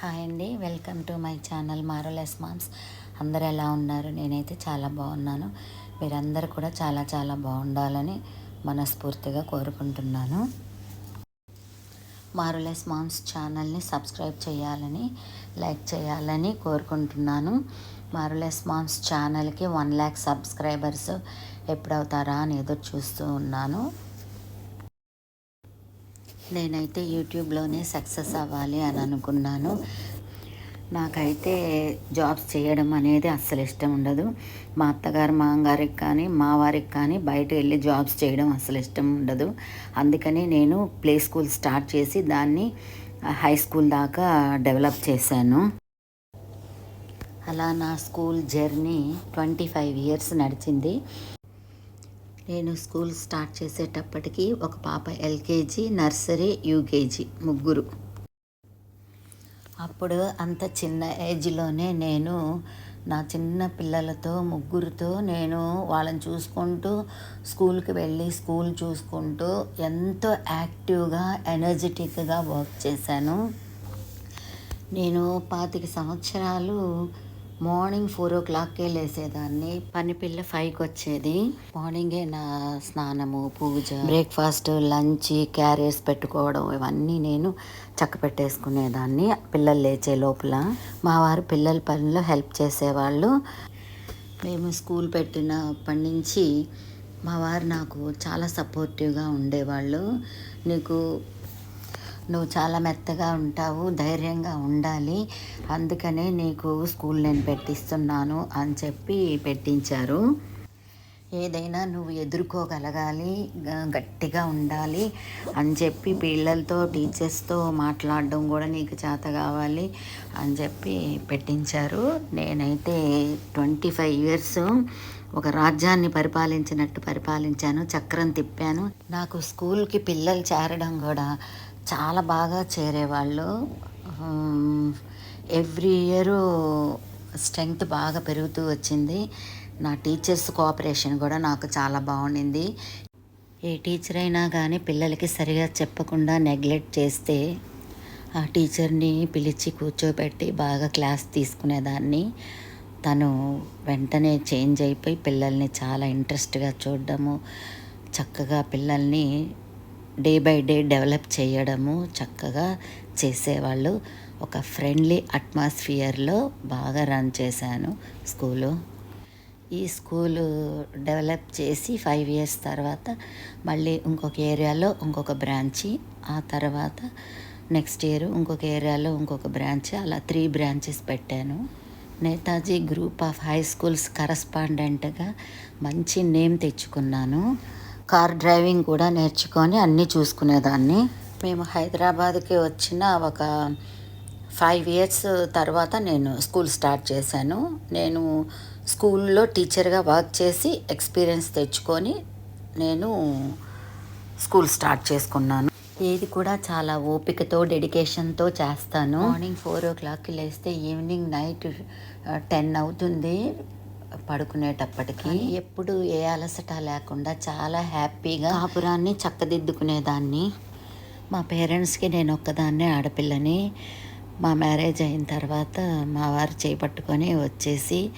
Hi అండి. Welcome to my channel marvellous moms. అందరు ఎలా ఉన్నారు? నేనైతే చాలా బాగున్నాను. మీరందరూ కూడా చాలా చాలా బాగుండాలని మనస్ఫూర్తిగా కోరుకుంటున్నాను. మారులెస్ మామ్స్ ఛానల్ని సబ్స్క్రైబ్ చేయాలని లైక్ చేయాలని కోరుకుంటున్నాను. మారులెస్ మామ్స్ ఛానల్కి వన్ ల్యాక్ సబ్స్క్రైబర్స్ ఎప్పుడవుతారా అని ఎదురు చూస్తూ ఉన్నాను. నేనైతే యూట్యూబ్లోనే సక్సెస్ అవ్వాలి అని అనుకున్నాను. నాకైతే జాబ్స్ చేయడం అనేది అస్సలు ఇష్టం ఉండదు. మా అత్తగారు మామగారికి కానీ మా వారికి కానీ బయట వెళ్ళి జాబ్స్ చేయడం అస్సలు ఇష్టం ఉండదు. అందుకని నేను ప్లే స్కూల్ స్టార్ట్ చేసి దాన్ని హై స్కూల్ దాకా డెవలప్ చేశాను. అలా నా school journey twenty five years నడిచింది. నేను స్కూల్ స్టార్ట్ చేసేటప్పటికి ఒక పాప ఎల్కేజీ నర్సరీ యూకేజీ ముగ్గురు. అప్పుడు అంత చిన్న ఏజ్లోనే నేను నా చిన్న పిల్లలతో ముగ్గురితో నేను వాళ్ళని చూసుకుంటూ స్కూల్కి వెళ్ళి స్కూల్ చూసుకుంటూ ఎంతో యాక్టివ్గా ఎనర్జెటిక్గా వర్క్ చేశాను. నేను పాతిక సంవత్సరాలు మార్నింగ్ ఫోర్ ఓ క్లాక్కే లేసేదాన్ని. పని పిల్ల ఫైవ్కి వచ్చేది మార్నింగే నా స్నానము పూజ బ్రేక్ఫాస్ట్ లంచ్ క్యారియర్స్ పెట్టుకోవడం ఇవన్నీ నేను చక్క పెట్టేసుకునేదాన్ని పిల్లలు లేచే లోపల. మా వారు పిల్లల పనిలో హెల్ప్ చేసేవాళ్ళు. మేము స్కూల్ పెట్టినప్పటి నుంచి మా వారు నాకు చాలా సపోర్టివ్గా ఉండేవాళ్ళు. నీకు నువ్వు చాలా మెత్తగా ఉంటావు ధైర్యంగా ఉండాలి. అందుకనే నీకు స్కూల్ నేను పెట్టిస్తున్నాను అని చెప్పి పెట్టించారు. ఏదైనా నువ్వు ఎదుర్కోగలగాలి గట్టిగా ఉండాలి అని చెప్పి పిల్లలతో టీచర్స్తో మాట్లాడడం కూడా నీకు చేత కావాలి అని చెప్పి పెట్టించారు. నేనైతే ట్వంటీ ఫైవ్ ఇయర్స్ ఒక రాజ్యాన్ని పరిపాలించినట్టు పరిపాలించాను చక్రం తిప్పాను. నాకు స్కూల్కి పిల్లలు చేరడం కూడా చాలా బాగా చేరేవాళ్ళు. ఎవ్రీ ఇయర్ స్ట్రెంగ్త్ బాగా పెరుగుతూ వచ్చింది. నా టీచర్స్ కోఆపరేషన్ కూడా నాకు చాలా బాగుండింది. ఏ టీచర్ అయినా కానీ పిల్లలకి సరిగా చెప్పకుండా నెగ్లెక్ట్ చేస్తే ఆ టీచర్ని పిలిచి కూర్చోబెట్టి బాగా క్లాస్ తీసుకునేదాన్ని. తను వెంటనే చేంజ్ అయిపోయి పిల్లల్ని చాలా ఇంట్రెస్ట్గా చూడడము. చక్కగా పిల్లల్ని డే బై డే డెవలప్ చేయడము చక్కగా చేసేవాళ్ళు. ఒక ఫ్రెండ్లీ అట్మాస్ఫియర్లో బాగా రన్ చేశాను స్కూలు. ఈ స్కూలు డెవలప్ చేసి ఫైవ్ ఇయర్స్ తర్వాత మళ్ళీ ఇంకొక ఏరియాలో ఇంకొక బ్రాంచి ఆ తర్వాత నెక్స్ట్ ఇయర్ ఇంకొక ఏరియాలో ఇంకొక బ్రాంచ్ అలా త్రీ బ్రాంచెస్ పెట్టాను. Netaji group of high schools కరస్పాండెంట్గా మంచి నేమ్ తెచ్చుకున్నాను. కార్ డ్రైవింగ్ కూడా నేర్చుకొని అన్నీ చూసుకునేదాన్ని. మేము హైదరాబాద్కి వచ్చిన ఒక ఫైవ్ ఇయర్స్ తర్వాత నేను స్కూల్ స్టార్ట్ చేశాను. నేను స్కూల్లో టీచర్గా వర్క్ చేసి ఎక్స్పీరియన్స్ తెచ్చుకొని నేను స్కూల్ స్టార్ట్ చేసుకున్నాను. ఏది కూడా చాలా ఓపికతో డెడికేషన్తో చేస్తాను. మార్నింగ్ ఫోర్ ఓ క్లాక్కి లేస్తే ఈవినింగ్ నైట్ టెన్ అవుతుంది. పడుకునేటప్పటికి ఎప్పుడు ఏ అలసట లేకుండా చాలా హ్యాపీగా కాపురాన్ని చక్కదిద్దుకునేదాన్ని. మా పేరెంట్స్కి నేను ఒక్కదాన్నే ఆడపిల్లని. మా మ్యారేజ్ అయిన తర్వాత మా వారు చేపట్టుకొని వచ్చేసి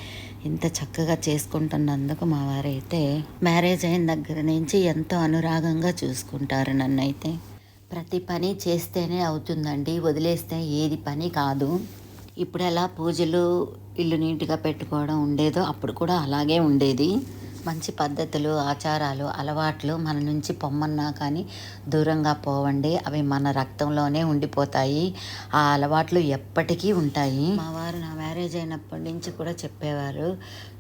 ఇంత చక్కగా చేసుకుంటున్నందుకు మా వారైతే మ్యారేజ్ అయిన దగ్గర నుంచి ఎంతో అనురాగంగా చూసుకుంటారు నన్నైతే. ప్రతి పని చేస్తేనే అవుతుందండి వదిలేస్తే ఏది పని కాదు. ఇప్పుడు ఎలా పూజలు ఇల్లు నీట్గా పెట్టుకోవడం ఉండేదో అప్పుడు కూడా అలాగే ఉండేది. మంచి పద్ధతులు ఆచారాలు అలవాట్లు మన నుంచి పొమ్మన్నా కానీ దూరంగా పోవండి. అవి మన రక్తంలోనే ఉండిపోతాయి. ఆ అలవాట్లు ఎప్పటికీ ఉంటాయి. మా వారు నా మ్యారేజ్ అయినప్పటి నుంచి కూడా చెప్పేవారు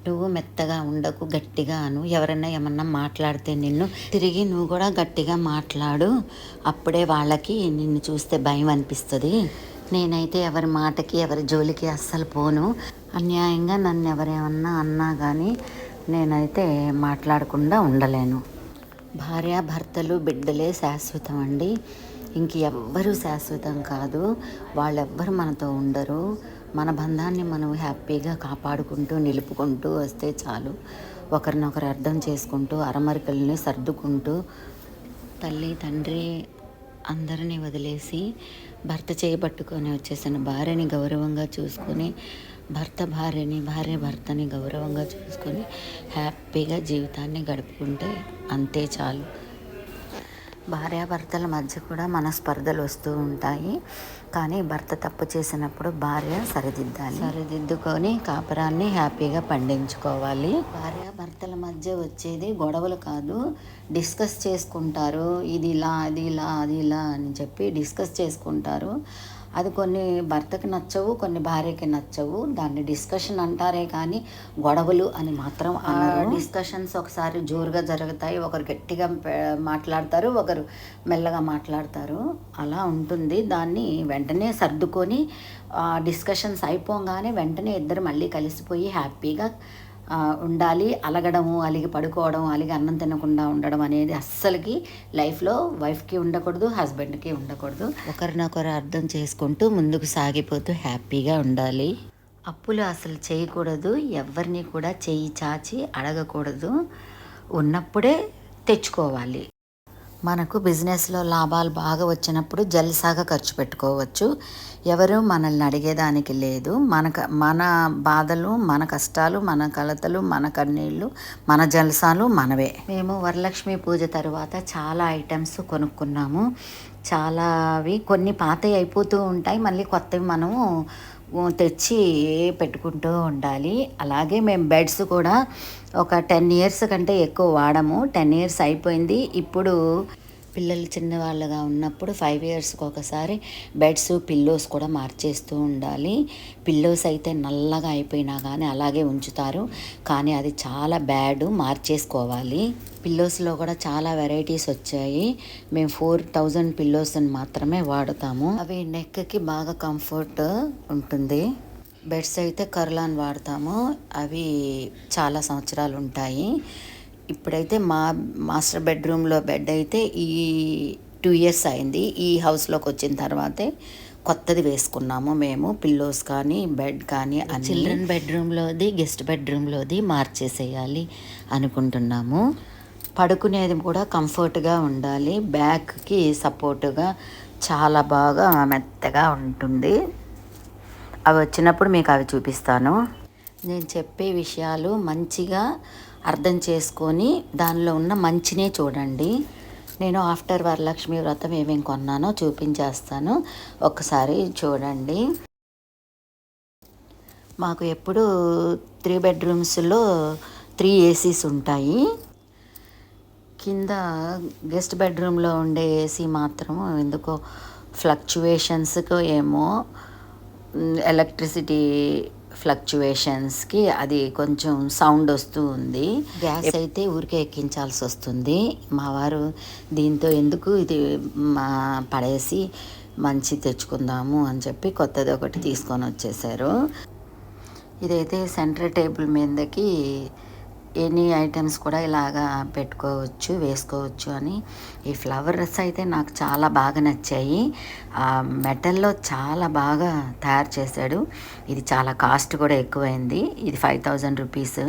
నువ్వు మెత్తగా ఉండకు గట్టిగా అను. ఎవరైనా ఏమన్నా మాట్లాడితే నిన్ను తిరిగి నువ్వు కూడా గట్టిగా మాట్లాడు. అప్పుడే వాళ్ళకి నిన్ను చూస్తే భయం అనిపిస్తుంది. నేనైతే ఎవరి మాటకి ఎవరి జోలికి అస్సలు పోను. అన్యాయంగా నన్ను ఎవరేమన్నా అన్నా కానీ నేనైతే మాట్లాడకుండా ఉండలేను. భార్య భర్తలు బిడ్డలే శాశ్వతం అండి. ఇంక ఎవ్వరూ శాశ్వతం కాదు. వాళ్ళెవ్వరు మనతో ఉండరు. మన బంధాన్ని మనం హ్యాపీగా కాపాడుకుంటూ నిలుపుకుంటూ వస్తే చాలు. ఒకరినొకరు అర్థం చేసుకుంటూ అరమరికల్ని సర్దుకుంటూ తల్లి తండ్రి అందరినీ వదిలేసి భర్త చేయబట్టుకొని వచ్చేసిన భార్యని గౌరవంగా చూసుకొని భర్త భార్యని భార్య భర్తని గౌరవంగా చూసుకొని హ్యాపీగా జీవితాన్ని గడుపుకుంటే అంతే చాలు. భార్యాభర్తల మధ్య కూడా మనస్పర్ధలు వస్తూ ఉంటాయి. కానీ భర్త తప్పు చేసినప్పుడు భార్య సరిదిద్దాలి. సరిదిద్దుకొని కాపురాన్ని హ్యాపీగా పండించుకోవాలి. భార్యాభర్తల మధ్య వచ్చేది గొడవలు కాదు. డిస్కస్ చేసుకుంటారు. ఇది ఇలా అది ఇలా అది ఇలా అని చెప్పి డిస్కస్ చేసుకుంటారు. అది కొన్ని భర్తకి నచ్చవు కొన్ని భార్యకి నచ్చవు. దాన్ని డిస్కషన్ అంటారే కానీ గొడవలు అని మాత్రం డిస్కషన్స్ ఒకసారి జోరుగా జరుగుతాయి. ఒకరు గట్టిగా మాట్లాడతారు ఒకరు మెల్లగా మాట్లాడతారు. అలా ఉంటుంది. దాన్ని వెంటనే సర్దుకొని డిస్కషన్స్ అయిపోగానే వెంటనే ఇద్దరు మళ్ళీ కలిసిపోయి హ్యాపీగా ఉండాలి. అలగడము అలిగి పడుకోవడం అలిగి అన్నం తినకుండా ఉండడం అనేది అస్సలకి లైఫ్లో వైఫ్కి ఉండకూడదు హస్బెండ్కి ఉండకూడదు. ఒకరినొకరు అర్థం చేసుకుంటూ ముందుకు సాగిపోతూ హ్యాపీగా ఉండాలి. అప్పులు అసలు చేయకూడదు ఎవరిని కూడా చేయి చాచి అడగకూడదు. ఉన్నప్పుడే తెచ్చుకోవాలి. మనకు బిజినెస్లో లాభాలు బాగా వచ్చినప్పుడు జల్సాగా ఖర్చు పెట్టుకోవచ్చు. ఎవరు మనల్ని అడిగేదానికి లేదు. మనక మన బాధలు మన కష్టాలు మన కలతలు మన కన్నీళ్ళు మన జల్సాలు మనవే. మేము వరలక్ష్మి పూజ తర్వాత చాలా ఐటమ్స్ కొనుక్కున్నాము. చాలా అవి కొన్ని పాతవి అయిపోతూ ఉంటాయి. మళ్ళీ కొత్తవి మనము తెచ్చి పెట్టుకుంటూ ఉండాలి. అలాగే మేము బెడ్స్ కూడా ఒక టెన్ ఇయర్స్ కంటే ఎక్కువ వాడము. టెన్ ఇయర్స్ అయిపోయింది. ఇప్పుడు పిల్లలు చిన్నవాళ్ళగా ఉన్నప్పుడు ఫైవ్ ఇయర్స్కి ఒకసారి బెడ్స్ పిల్లోస్ కూడా మార్చేస్తూ ఉండాలి. పిల్లోస్ అయితే నల్లగా అయిపోయినా కానీ అలాగే ఉంచుతారు. కానీ అది చాలా బ్యాడ్ మార్చేసుకోవాలి. పిల్లోస్లో కూడా చాలా వెరైటీస్ వచ్చాయి. మేము ఫోర్ థౌజండ్ పిల్లోస్ని మాత్రమే వాడుతాము. అవి నెక్కి బాగా కంఫర్ట్ ఉంటుంది. బెడ్స్ అయితే కర్లాన్ వాడతాము. అవి చాలా సంవత్సరాలు ఉంటాయి. ఇప్పుడైతే మా మాస్టర్ బెడ్రూమ్లో బెడ్ అయితే ఈ టూ ఇయర్స్ అయింది. ఈ హౌస్లోకి వచ్చిన తర్వాతే కొత్తది వేసుకున్నాము మేము. పిల్లోస్ కానీ బెడ్ కానీ చిల్డ్రన్ బెడ్రూమ్లోది గెస్ట్ బెడ్రూమ్లోది మార్చేసేయాలి అనుకుంటున్నాము. పడుకునేది కూడా కంఫర్ట్గా ఉండాలి. బ్యాక్కి సపోర్టుగా చాలా బాగా మెత్తగా ఉంటుంది. అవి వచ్చినప్పుడు మీకు అవి చూపిస్తాను. నేను చెప్పే విషయాలు మంచిగా అర్థం చేసుకొని దానిలో ఉన్న మంచినే చూడండి. నేను ఆఫ్టర్ వరలక్ష్మి వ్రతం ఏమేమి కొన్నానో చూపించేస్తాను. ఒకసారి చూడండి. మాకు ఎప్పుడు త్రీ బెడ్రూమ్స్లో త్రీ ఏసీస్ ఉంటాయి. కింద గెస్ట్ బెడ్రూమ్లో ఉండే ఏసీ మాత్రం ఎందుకో ఫ్లక్చువేషన్స్కు ఏమో ఎలక్ట్రిసిటీ ఫ్లక్చువేషన్స్కి అది కొంచెం సౌండ్ వస్తూ ఉంది. గ్యాస్ అయితే ఊరికే ఎక్కించాల్సి వస్తుంది. మా వారు దీంతో ఎందుకు ఇది మా పడేసి మంచి తెచ్చుకుందాము అని చెప్పి కొత్తది ఒకటి తీసుకొని వచ్చేసారు. ఇదైతే సెంటర్ టేబుల్ మీదకి ఎనీ ఐటమ్స్ కూడా ఇలాగా పెట్టుకోవచ్చు వేసుకోవచ్చు అని. ఈ ఫ్లవర్స్ అయితే నాకు చాలా బాగా నచ్చాయి. ఆ మెటల్లో చాలా బాగా తయారు చేశాడు. ఇది చాలా కాస్ట్ కూడా ఎక్కువైంది. ఇది ఫైవ్ థౌజండ్ రూపీస్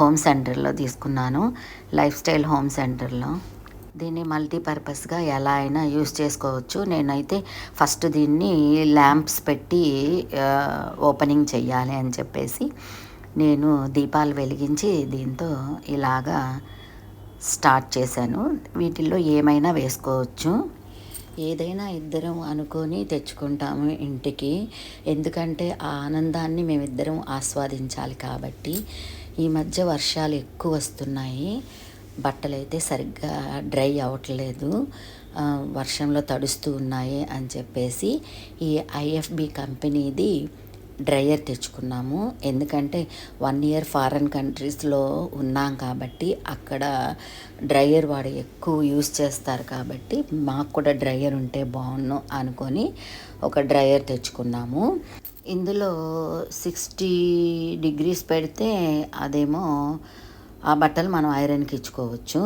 హోమ్ సెంటర్లో తీసుకున్నాను. లైఫ్ స్టైల్ హోమ్ సెంటర్లో. దీన్ని మల్టీపర్పస్గా ఎలా అయినా యూస్ చేసుకోవచ్చు. నేనైతే ఫస్ట్ దీన్ని ల్యాంప్స్ పెట్టి ఓపెనింగ్ చెయ్యాలి అని చెప్పేసి నేను దీపాలు వెలిగించి దీంతో ఇలాగా స్టార్ట్ చేశాను. వీటిల్లో ఏమైనా వేసుకోవచ్చు. ఏదైనా ఇద్దరం అనుకొని తెచ్చుకుంటాము ఇంటికి. ఎందుకంటే ఆ ఆనందాన్ని మేమిద్దరం ఆస్వాదించాలి కాబట్టి. ఈ మధ్య వర్షాలు ఎక్కువ వస్తున్నాయి. బట్టలు అయితే సరిగ్గా డ్రై అవ్వట్లేదు వర్షంలో తడుస్తూ ఉన్నాయి అని చెప్పేసి ఈ ఐఎఫ్బి కంపెనీది డ్రయర్ తెచ్చుకున్నాము. ఎందుకంటే వన్ ఇయర్ ఫారెన్ కంట్రీస్లో ఉన్నాం కాబట్టి అక్కడ డ్రయర్ వాడు ఎక్కువ యూస్ చేస్తారు కాబట్టి మాకు కూడా డ్రయర్ ఉంటే బాగున్ను అనుకొని ఒక డ్రయర్ తెచ్చుకున్నాము. ఇందులో సిక్స్టీ డిగ్రీస్ పెడితే అదేమో ఆ బట్టలు మనం ఐరన్కి ఇచ్చుకోవచ్చు.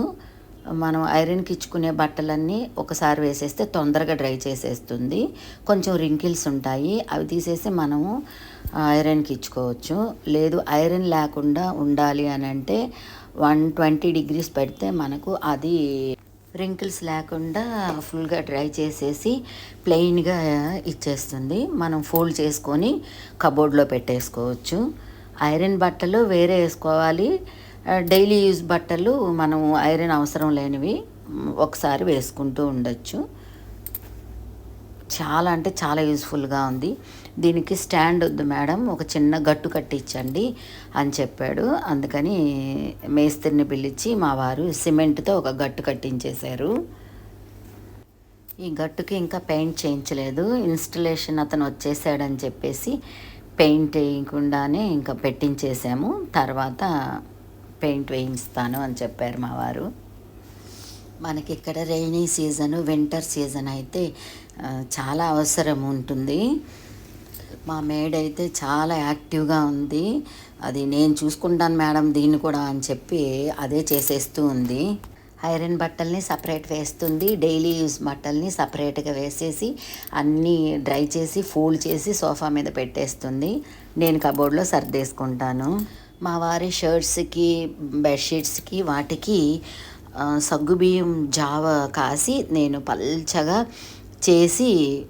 మనం ఐరన్కి ఇచ్చుకునే బట్టలన్నీ ఒకసారి వేసేస్తే తొందరగా డ్రై చేసేస్తుంది. కొంచెం రింకిల్స్ ఉంటాయి. అవి తీసేసి మనము ఐరన్కి ఇచ్చుకోవచ్చు. లేదు ఐరన్ లేకుండా ఉండాలి అని అంటే వన్ ట్వంటీ డిగ్రీస్ పెడితే మనకు అది రింకిల్స్ లేకుండా ఫుల్గా డ్రై చేసేసి ప్లెయిన్గా ఇచ్చేస్తుంది. మనం ఫోల్డ్ చేసుకొని కబోర్డ్లో పెట్టేసుకోవచ్చు. ఐరన్ బట్టలు వేరే వేసుకోవాలి. డైలీ యూజ్ బట్టలు మనం ఐరన్ అవసరం లేనివి ఒకసారి వేసుకుంటూ ఉండొచ్చు. చాలా అంటే చాలా యూస్ఫుల్గా ఉంది. దీనికి స్టాండ్ వద్దు మేడం ఒక చిన్న గట్టు కట్టించండి అని చెప్పాడు. అందుకని మేస్త్రిని పిలిచి మా వారు సిమెంట్తో ఒక గట్టు కట్టించేశారు. ఈ గట్టుకి ఇంకా పెయింట్ చేయించలేదు. ఇన్స్టలేషన్ అతను వచ్చేసాడని చెప్పేసి పెయింట్ వేయకుండానే ఇంకా పెట్టించేసాము. తర్వాత పెయింట్ వేయిస్తాను అని చెప్పారు మా వారు. మనకి ఇక్కడ రైనీ సీజను వింటర్ సీజన్ అయితే చాలా అవసరం ఉంటుంది. మా మేడ్ అయితే చాలా యాక్టివ్గా ఉంది. అది నేను చూసుకుంటాను మేడం దీన్ని కూడా అని చెప్పి అదే చేసేస్తూ ఉంది. ఐరన్ బట్టల్ని సపరేట్ వేస్తుంది. డైలీ యూస్ బట్టల్ని సపరేట్గా వేసేసి అన్నీ డ్రై చేసి ఫోల్డ్ చేసి సోఫా మీద పెట్టేస్తుంది. నేను కబోర్డ్లో సర్దేసుకుంటాను. మా వారి షర్ట్స్కి బెడ్షీట్స్కి వాటికి సగ్గుబియ్యం జావ కాసి నేను పల్చగా చేసి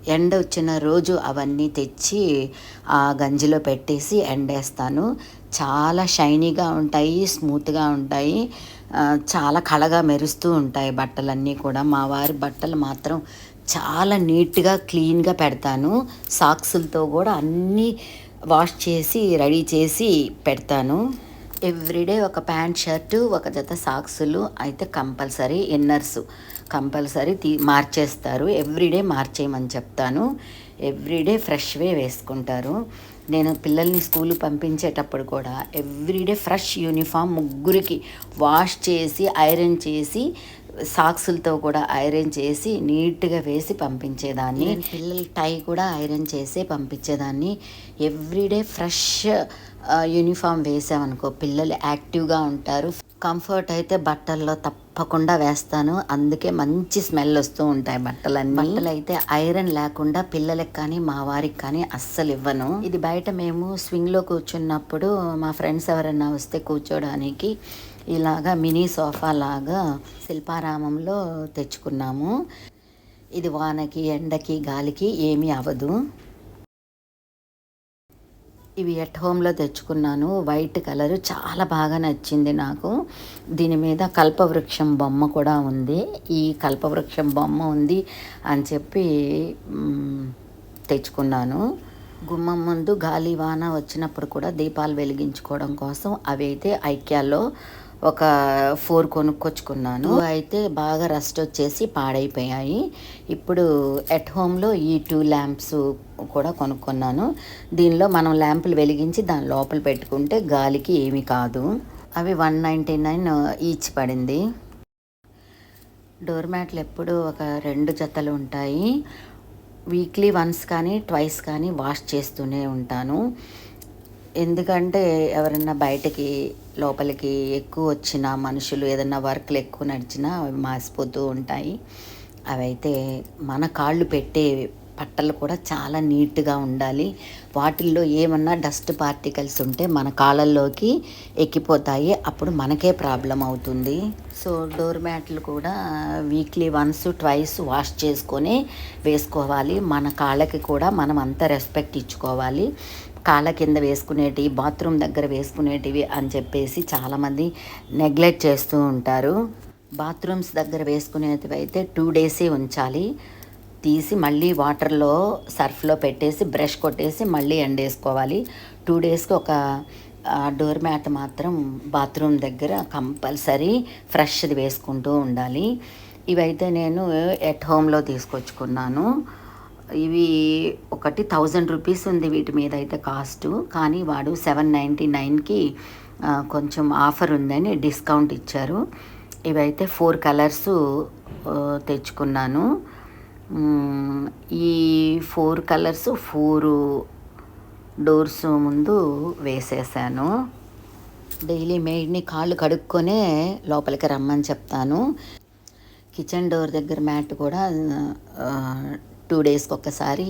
ఎండ వచ్చిన రోజు అవన్నీ తెచ్చి ఆ గంజిలో పెట్టేసి ఎండేస్తాను. చాలా షైనీగా ఉంటాయి స్మూత్గా ఉంటాయి చాలా కళగా మెరుస్తూ ఉంటాయి బట్టలన్నీ కూడా. మా వారి బట్టలు మాత్రం చాలా నీట్గా క్లీన్గా పెడతాను. సాక్సులతో కూడా అన్నీ వాష్ చేసి రెడీ చేసి పెడతాను. ఎవ్రీడే ఒక ప్యాంట్ షర్టు ఒక జత సాక్సులు అయితే కంపల్సరీ ఇన్నర్స్. కంపల్సరీ తీ మార్చేస్తారు. ఎవ్రీడే మార్చేయమని చెప్తాను. ఎవ్రీడే ఫ్రెష్వే వేసుకుంటారు. నేను పిల్లల్ని స్కూల్ పంపించేటప్పుడు కూడా ఎవ్రీడే ఫ్రెష్ యూనిఫామ్ ముగ్గురికి వాష్ చేసి ఐరన్ చేసి సాక్సులతో కూడా ఐరన్ చేసి నీట్గా వేసి పంపించేదాన్ని. పిల్లల టై కూడా ఐరన్ చేసి పంపించేదాన్ని. ఎవ్రీడే ఫ్రెష్ యూనిఫామ్ వేసామనుకో పిల్లలు యాక్టివ్గా ఉంటారు. కంఫర్ట్ అయితే బట్టల్లో తప్పకుండా వేస్తాను. అందుకే మంచి స్మెల్ వస్తూ ఉంటాయి బట్టలన్నీ. బట్టలు అయితే ఐరన్ లేకుండా పిల్లలకి కానీ మా వారికి కానీ అస్సలు ఇవ్వను. ఇది బయట మేము స్వింగ్లో కూర్చున్నప్పుడు మా ఫ్రెండ్స్ ఎవరైనా వస్తే కూర్చోడానికి ఇలాగా మినీ సోఫా లాగా శిల్పారామంలో తెచ్చుకున్నాము. ఇది వానకి ఎండకి గాలికి ఏమీ అవ్వదు. ఇవి ఎట్ హోమ్లో తెచ్చుకున్నాను. వైట్ కలర్ చాలా బాగా నచ్చింది నాకు. దీని మీద కల్పవృక్షం బొమ్మ కూడా ఉంది. ఈ కల్పవృక్షం బొమ్మ ఉంది అని చెప్పి తెచ్చుకున్నాను. గుమ్మం ముందు గాలి వాన వచ్చినప్పుడు కూడా దీపాలు వెలిగించుకోవడం కోసం అవి అయితే ఐక్యాలో ఒక ఫోర్ కొనుక్కొచ్చుకున్నాను. అయితే బాగా రస్ట్ వచ్చేసి పాడైపోయాయి. ఇప్పుడు ఎట్ హోమ్లో ఈ టూ ల్యాంప్స్ కూడా కొనుక్కున్నాను. దీనిలో మనం ల్యాంపులు వెలిగించి దాని లోపల పెట్టుకుంటే గాలికి ఏమీ కాదు. అవి వన్ నైంటీ నైన్ ఈచ్ పడింది. డోర్ మ్యాట్లు ఎప్పుడు ఒక రెండు జతలు ఉంటాయి. వీక్లీ వన్స్ కానీ ట్వైస్ కానీ వాష్ చేస్తూనే ఉంటాను. ఎందుకంటే ఎవరన్నా బయటకి లోపలికి ఎక్కువ వచ్చిన మనుషులు ఏదన్నా వర్క్లు ఎక్కువ నడిచినా అవి మాసిపోతూ ఉంటాయి. అవైతే మన కాళ్ళు పెట్టే పట్టలు కూడా చాలా నీట్గా ఉండాలి. వాటిల్లో ఏమన్నా డస్ట్ పార్టికల్స్ ఉంటే మన కాళ్ళల్లోకి ఎక్కిపోతాయి. అప్పుడు మనకే ప్రాబ్లం అవుతుంది. సో డోర్ మ్యాట్లు కూడా వీక్లీ వన్స్ ట్వైస్ వాష్ చేసుకొని వేసుకోవాలి. మన కాళ్ళకి కూడా మనం అంత రెస్పెక్ట్ ఇచ్చుకోవాలి. కాళ్ళ కింద వేసుకునేటివి బాత్రూమ్ దగ్గర వేసుకునేటివి అని చెప్పేసి చాలామంది నెగ్లెక్ట్ చేస్తూ ఉంటారు. బాత్రూమ్స్ దగ్గర వేసుకునేటివి అయితే టూ డేసే ఉంచాలి. తీసి మళ్ళీ వాటర్లో సర్ఫ్లో పెట్టేసి బ్రష్ కొట్టేసి మళ్ళీ ఎండేసుకోవాలి టూ డేస్కి ఒక డోర్ మ్యాట్ మాత్రం బాత్రూమ్ దగ్గర కంపల్సరీ ఫ్రెష్ది వేసుకుంటూ ఉండాలి. ఇవైతే నేను ఎట్ హోమ్లో తీసుకొచ్చుకున్నాను. ఇవి ఒకటి థౌజండ్ రూపీస్ ఉంది వీటి మీద అయితే కాస్ట్. కానీ వాడు సెవెన్ నైంటీ నైన్కి కొంచెం ఆఫర్ ఉందని డిస్కౌంట్ ఇచ్చారు. ఇవైతే ఫోర్ కలర్స్ తెచ్చుకున్నాను. ఈ ఫోర్ కలర్స్ ఫోరు డోర్స్ ముందు వేసేసాను. డైలీ మెయిడ్ని కాళ్ళు కడుక్కొనే లోపలికి రమ్మని చెప్తాను. కిచెన్ డోర్ దగ్గర మ్యాట్ కూడా టూ డేస్కి ఒక్కసారి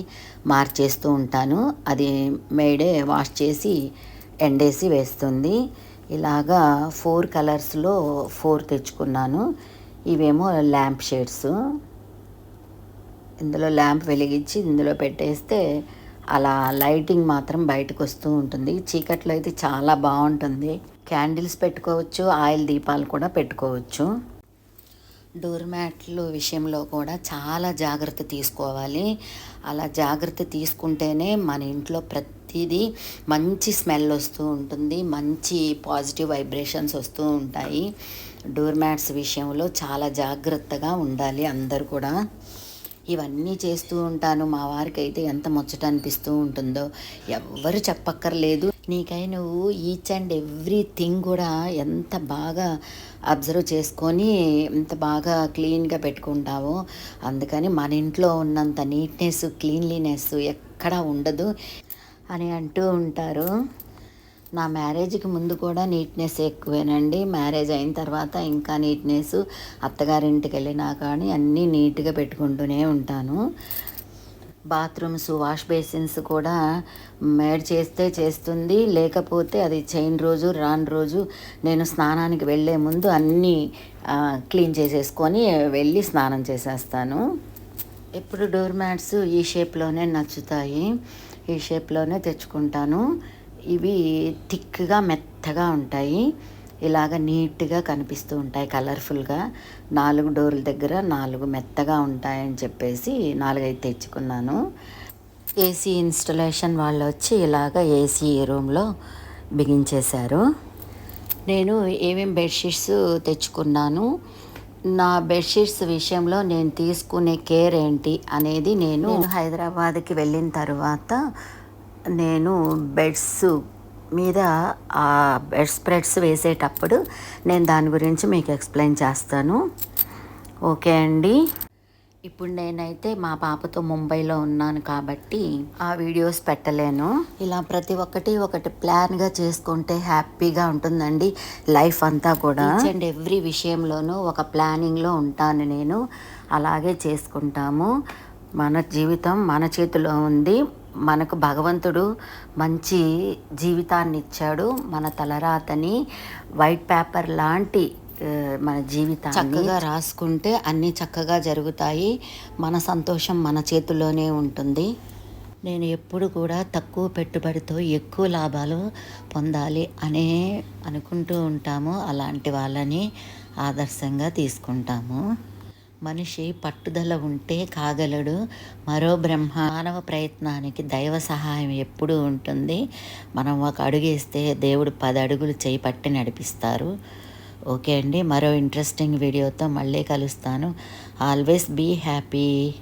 మార్చేస్తూ ఉంటాను. అది మేడే వాష్ చేసి ఎండేసి వేస్తుంది. ఇలాగా ఫోర్ కలర్స్లో ఫోర్ తెచ్చుకున్నాను. ఇవేమో ల్యాంప్ షేడ్స్. ఇందులో ల్యాంప్ వెలిగించి ఇందులో పెట్టేస్తే అలా లైటింగ్ మాత్రం బయటకు వస్తూ ఉంటుంది. చీకట్లో అయితే చాలా బాగుంటుంది. క్యాండిల్స్ పెట్టుకోవచ్చు ఆయిల్ దీపాలు కూడా పెట్టుకోవచ్చు. డోర్ మ్యాట్లు విషయంలో కూడా చాలా జాగ్రత్త తీసుకోవాలి. అలా జాగ్రత్త తీసుకుంటేనే మన ఇంట్లో ప్రతిదీ మంచి స్మెల్ వస్తూ ఉంటుంది మంచి పాజిటివ్ వైబ్రేషన్స్ వస్తూ ఉంటాయి. డోర్ మ్యాట్స్ విషయంలో చాలా జాగ్రత్తగా ఉండాలి అందరు కూడా. ఇవన్నీ చేస్తూ ఉంటాను. మా వారికి అయితే ఎంత ముచ్చట అనిపిస్తూ ఉంటుందో ఎవ్వరు చెప్పక్కర్లేదు. నీకై నువ్వు ఈచ్ అండ్ ఎవ్రీథింగ్ కూడా ఎంత బాగా అబ్జర్వ్ చేసుకొని ఎంత బాగా క్లీన్గా పెట్టుకుంటావో అందుకని మన ఇంట్లో ఉన్నంత నీట్నెస్ క్లీన్లీనెస్ ఎక్కడా ఉండదు అని అంటూ ఉంటారు. నా మ్యారేజ్కి ముందు కూడా నీట్నెస్ ఎక్కువేనండి. మ్యారేజ్ అయిన తర్వాత ఇంకా నీట్నెస్ అత్తగారింటికి వెళ్ళినా కానీ అన్నీ నీట్గా పెట్టుకుంటూనే ఉంటాను. బాత్రూమ్స్ వాష్ బేసిన్స్ కూడా మేడ్ చేస్తే చేస్తుంది. లేకపోతే అది చైన్ రోజు రాని రోజు నేను స్నానానికి వెళ్ళే ముందు అన్నీ క్లీన్ చేసేసుకొని వెళ్ళి స్నానం చేసేస్తాను. ఎప్పుడు డోర్ మ్యాట్స్ ఈ షేప్లోనే నచ్చుతాయి. ఈ షేప్లోనే తెచ్చుకుంటాను. ఇవి థిక్గా మెత్తగా ఉంటాయి. ఇలాగ నీట్గా కనిపిస్తూ ఉంటాయి కలర్ఫుల్గా. నాలుగు డోర్ల దగ్గర నాలుగు మెత్తగా ఉంటాయని చెప్పేసి నాలుగైదు తెచ్చుకున్నాను. ఏసీ ఇన్స్టలేషన్ వాళ్ళు వచ్చి ఇలాగ ఏసీ రూమ్లో బిగించేశారు. నేను ఏమేం బెడ్షీట్స్ తెచ్చుకున్నాను నా బెడ్షీట్స్ విషయంలో నేను తీసుకునే కేర్ ఏంటి అనేది నేను హైదరాబాద్కి వెళ్ళిన తర్వాత నేను బెడ్స్ మీద ఆ బెడ్ స్ప్రెడ్స్ వేసేటప్పుడు నేను దాని గురించి మీకు ఎక్స్ప్లెయిన్ చేస్తాను. ఓకే అండి. ఇప్పుడు నేనైతే మా పాపతో ముంబైలో ఉన్నాను కాబట్టి ఆ వీడియోస్ పెట్టలేను. ఇలా ప్రతి ఒక్కటి ఒకటి ప్లాన్గా చేసుకుంటే హ్యాపీగా ఉంటుందండి లైఫ్ అంతా కూడా. అండ్ ఎవ్రీ విషయంలోనూ ఒక ప్లానింగ్లో ఉంటాను నేను. అలాగే చేసుకుంటాము. మన జీవితం మన చేతిలో ఉంది. మనకు భగవంతుడు మంచి జీవితాన్ని ఇచ్చాడు మన తలరాతని వైట్ పేపర్ లాంటి మన జీవితాన్ని చక్కగా రాసుకుంటే అన్నీ చక్కగా జరుగుతాయి. మన సంతోషం మన చేతుల్లోనే ఉంటుంది. నేను ఎప్పుడు కూడా తక్కువ పెట్టుబడితో ఎక్కువ లాభాలు పొందాలి అనే అనుకుంటూ ఉంటాము. అలాంటి వాళ్ళని ఆదర్శంగా తీసుకుంటాము. మనిషి పట్టుదల ఉంటే కాగలడు. మరో బ్రహ్మ మానవ ప్రయత్నానికి దైవ సహాయం ఎప్పుడూ ఉంటుంది. మనం ఒక అడుగేస్తే దేవుడు పది అడుగులు చేయి పట్టి నడిపిస్తారు. ఓకే అండి. మరో ఇంట్రెస్టింగ్ వీడియోతో మళ్ళీ కలుస్తాను. Always be happy.